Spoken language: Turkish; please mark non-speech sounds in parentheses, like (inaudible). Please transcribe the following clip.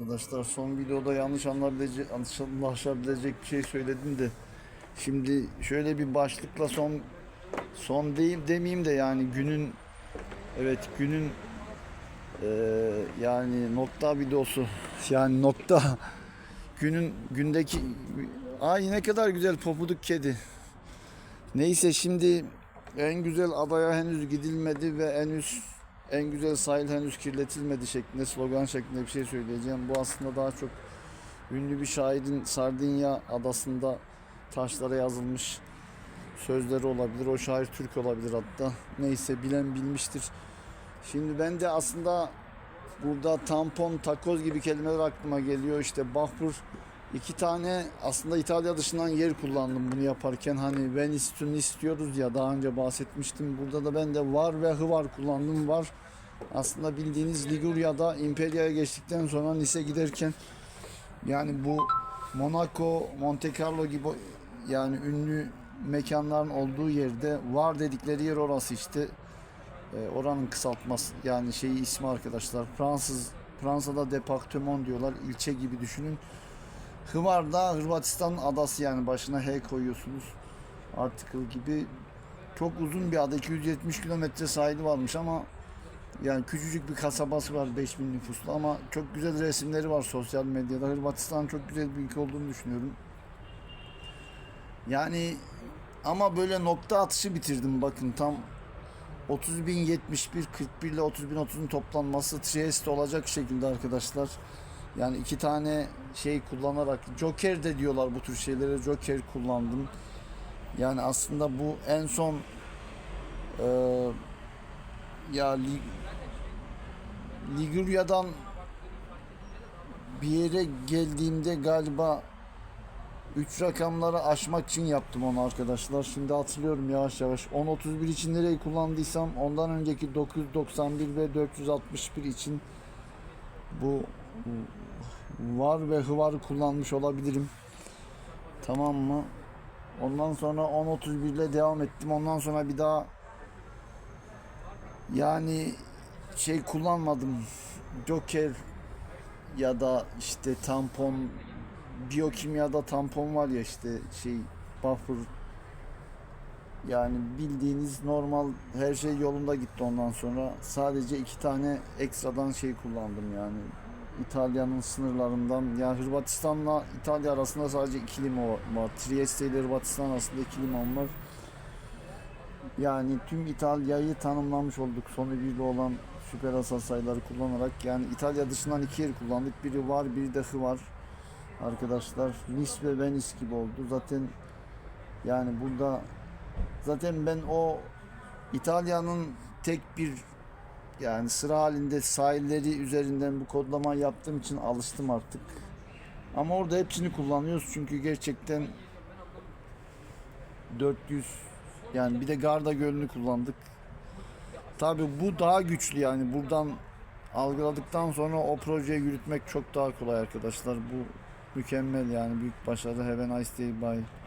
arkadaşlar. Son videoda yanlış anlaşılabilecek, anlaşılabilecek bir şey söyledim de. Şimdi şöyle bir başlıkla son son değil demeyeyim de yani günün evet günün eee, yani nokta videosu (laughs) yani nokta günün gündeki ay ne kadar güzel popuduk kedi. Neyse şimdi en güzel adaya henüz gidilmedi ve henüz en güzel sahil henüz kirletilmedi şeklinde slogan şeklinde bir şey söyleyeceğim. Bu aslında daha çok ünlü bir şairin Sardinya adasında taşlara yazılmış sözleri olabilir. O şair Türk olabilir hatta. Neyse bilen bilmiştir. Şimdi ben de aslında burada tampon, takoz gibi kelimeler aklıma geliyor. İşte Bahpur iki tane aslında İtalya dışından yer kullandım bunu yaparken. Hani Venice istiyoruz ya daha önce bahsetmiştim. Burada da ben de var ve hıvar kullandım. Var aslında bildiğiniz Liguria'da Imperia'ya geçtikten sonra Nice giderken yani bu Monaco, Monte Carlo gibi yani ünlü mekanların olduğu yerde var dedikleri yer orası işte. Ee, oranın kısaltması yani şeyi ismi arkadaşlar. Fransız Fransa'da departement diyorlar. ilçe gibi düşünün. Hvar da Hırvatistan adası yani başına H koyuyorsunuz. Article gibi çok uzun bir ada 270 kilometre sahili varmış ama yani küçücük bir kasabası var 5000 nüfuslu ama çok güzel resimleri var sosyal medyada. Hırvatistan çok güzel bir ülke olduğunu düşünüyorum. Yani ama böyle nokta atışı bitirdim bakın tam 30.071 41 ile 30.030'un toplanması Trieste olacak şekilde arkadaşlar. Yani iki tane şey kullanarak Joker de diyorlar bu tür şeylere Joker kullandım. Yani aslında bu en son eee ya Li- Liguria'dan bir yere geldiğimde galiba 3 rakamları aşmak için yaptım onu arkadaşlar. Şimdi hatırlıyorum yavaş yavaş. 10.31 için nereyi kullandıysam ondan önceki 991 ve 461 için bu var ve hıvar kullanmış olabilirim. Tamam mı? Ondan sonra 10.31 ile devam ettim. Ondan sonra bir daha yani şey kullanmadım. Joker ya da işte tampon biyokimyada tampon var ya işte şey buffer yani bildiğiniz normal her şey yolunda gitti ondan sonra sadece iki tane ekstradan şey kullandım yani İtalya'nın sınırlarından yani Hırvatistan'la İtalya arasında sadece iki liman var. Trieste ile Hırvatistan arasında iki liman var. Yani tüm İtalya'yı tanımlamış olduk sonu birli olan süper asal sayıları kullanarak. Yani İtalya dışından iki yer kullandık. Biri var, biri de hı var. Arkadaşlar Nice ve Venice gibi oldu. Zaten yani burada zaten ben o İtalya'nın tek bir yani sıra halinde sahilleri üzerinden bu kodlama yaptığım için alıştım artık. Ama orada hepsini kullanıyoruz çünkü gerçekten 400 yani bir de Garda Gölü'nü kullandık. Tabi bu daha güçlü yani buradan algıladıktan sonra o projeyi yürütmek çok daha kolay arkadaşlar. Bu mükemmel yani büyük başarı. Have a nice day. Bye.